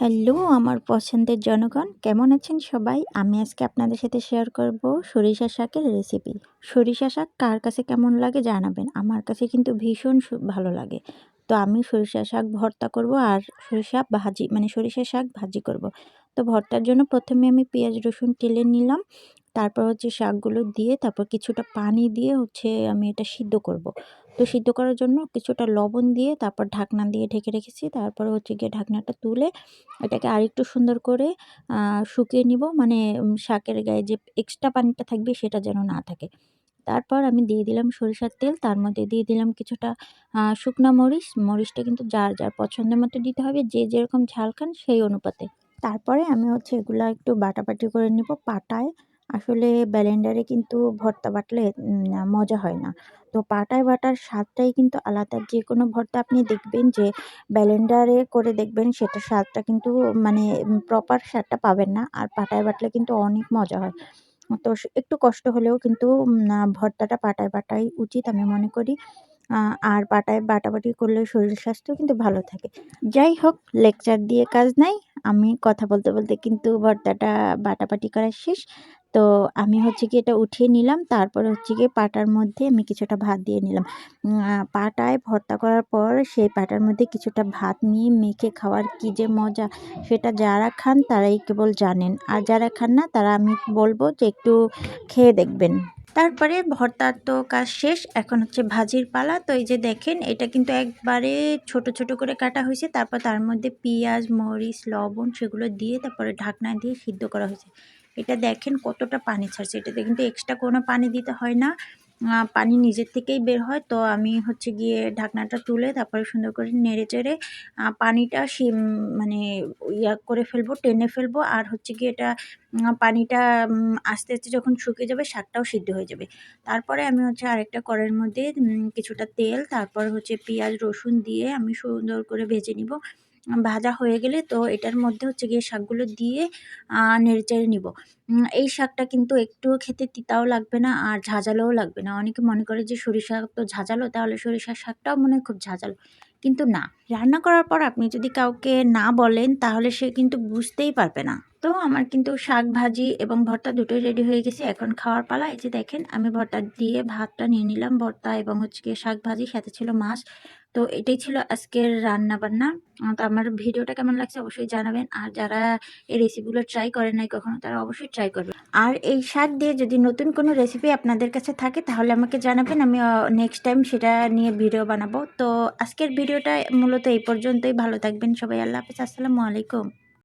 Hello, আমার পছন্দের জনগণ, কেমন আছেন সবাই? আমি আজকে আপনাদের সাথে শেয়ার করব সরিষা শাকের রেসিপি সরিষা শাক কার কাছে কেমন লাগে জানাবেন? আমার কাছে কিন্তু ভীষণ ভালো লাগে। তো আমি সরিষা শাক ভর্তা করব আর সরিষা ভাজি মানে সরিষা শাক ভাজি করব। তো ভর্তার জন্য প্রথমে আমি পেঁয়াজ রসুন টেলে নিলাম। তারপর হচ্ছে শাকগুলো দিয়ে তারপর কিছুটা পানি দিয়ে হচ্ছে আমি এটা সিদ্ধ করব। তো সিদ্ধ করার জন্য কিছুটা লবণ দিয়ে তারপর ঢাকনা দিয়ে ঢেকে রেখেছি। তারপর হচ্ছে গিয়ে ঢাকনাটা তুলে এটাকে আরেকটু সুন্দর করে শুকিয়ে নিব। মানে শাকের গায়ে যে এক্সট্রা পানিটা থাকবে সেটা যেন না থাকে। তারপর আমি দিয়ে দিলাম সরিষার তেল। তার মধ্যে দিয়ে দিলাম কিছুটা শুকনা মরিচ। মরিচটা কিন্তু যার যার পছন্দের মতো দিতে হবে। যে যেরকম ঝাল খান সেই অনুপাতে। তারপরে আমি হচ্ছে এগুলো একটু বাটাবাটি করে নিব পাটায়। আসলে ব্যালেন্ডারে কিন্তু ভর্তা বাটলে মজা হয় না। তো পাটায় বাটার স্বাদটাই কিন্তু আলাদা। যে কোনো ভর্তা আপনি দেখবেন যে, ব্যালেন্ডারে করে দেখবেন সেটা স্বাদটা কিন্তু মানে প্রপার স্বাদটা পাবেন না। আর পাটায় বাটলে কিন্তু অনেক মজা হয়। তো একটু কষ্ট হলেও কিন্তু ভর্তাটা পাটায় বাটাই উচিত আমি মনে করি। আর পাটায় বাটাবাটি করলে শরীর স্বাস্থ্য কিন্তু ভালো থাকে। যাই হোক, লেকচার দিয়ে কাজ নাই। আমি কথা বলতে বলতে কিন্তু ভর্তাটা বাটাবাটি করা শেষ। তো আমি হচ্ছে কি এটা উঠিয়ে নিলাম। তারপরে হচ্ছে গিয়ে পাটার মধ্যে আমি কিছুটা ভাত দিয়ে নিলাম। পাটায় ভর্তা করার পর সেই পাটার মধ্যে কিছুটা ভাত নিয়ে মেখে খাওয়ার কি যে মজা, সেটা যারা খান তারাই কেবল জানেন। আর যারা খান না, তারা আমি বলব যে একটু খেয়ে দেখবেন। তারপরে ভর্তার তো কাজ শেষ, এখন হচ্ছে ভাজির পালা। তো এই যে দেখেন, এটা কিন্তু একবারে ছোট ছোট করে কাটা হয়েছে। তারপর তার মধ্যে পেঁয়াজ, মরিচ, লবণ, সেগুলো দিয়ে তারপরে ঢাকনা দিয়ে সিদ্ধ করা হয়েছে। এটা দেখেন কতটা পানি ছাড়ছে। এটাতে কিন্তু এক্সট্রা কোনো পানি দিতে হয় না। পানি নিজের থেকেই বের হয়। তো আমি হচ্ছে গিয়ে ঢাকনাটা তুলে তারপরে সুন্দর করে নেড়ে চেড়ে পানিটা সে মানে ইয়া করে ফেলব, টেনে ফেলব। আর হচ্ছে গিয়ে এটা পানিটা আস্তে আস্তে যখন শুকিয়ে যাবে শাকটাও সিদ্ধ হয়ে যাবে। তারপরে আমি হচ্ছে আরেকটা কড়াইয়ের মধ্যে কিছুটা তেল, তারপর হচ্ছে পেঁয়াজ, রসুন দিয়ে আমি সুন্দর করে ভেজে নিব। ভাজা হয়ে গেলে তো এটার মধ্যে হচ্ছে গিয়ে শাকগুলো দিয়ে নেড়ে চেড়ে নিব। এই শাকটা কিন্তু একটুও খেতে তিতাও লাগবে না আর ঝাঁঝালোও লাগবে না। অনেকে মনে করে যে সরিষা তো ঝাঁঝালো, তাহলে সরিষার শাকটাও মনে হয় খুব ঝাঁঝালো। কিন্তু না, রান্না করার পর আপনি যদি কাউকে না বলেন, তাহলে সে কিন্তু বুঝতেই পারবে না। তো আমার কিন্তু শাক ভাজি এবং ভর্তা দুটোই রেডি হয়ে গেছে। এখন খাওয়ার পালা, এই যে দেখেন, আমি ভর্তা দিয়ে ভাতটা নিয়ে নিলাম, ভর্তা এবং হচ্ছে গিয়ে শাক ভাজি, সাথে ছিল মাছ। তো এটাই ছিল আজকের রান্না বান্না। তো আমার ভিডিওটা কেমন লাগছে অবশ্যই জানাবেন। আর যারা এই রেসিপিগুলো ট্রাই করে নাই কখনো, তারা অবশ্যই ট্রাই করবে আর এই শাক দিয়ে যদি নতুন কোনো রেসিপি আপনাদের কাছে থাকে, তাহলে আমাকে জানাবেন, আমি নেক্সট টাইম সেটা নিয়ে ভিডিও বানাবো। তো আজকের ভিডিওটা মূলত এই পর্যন্তই। ভালো থাকবেন সবাই। আল্লাহ হাফিজ। আসসালামু আলাইকুম।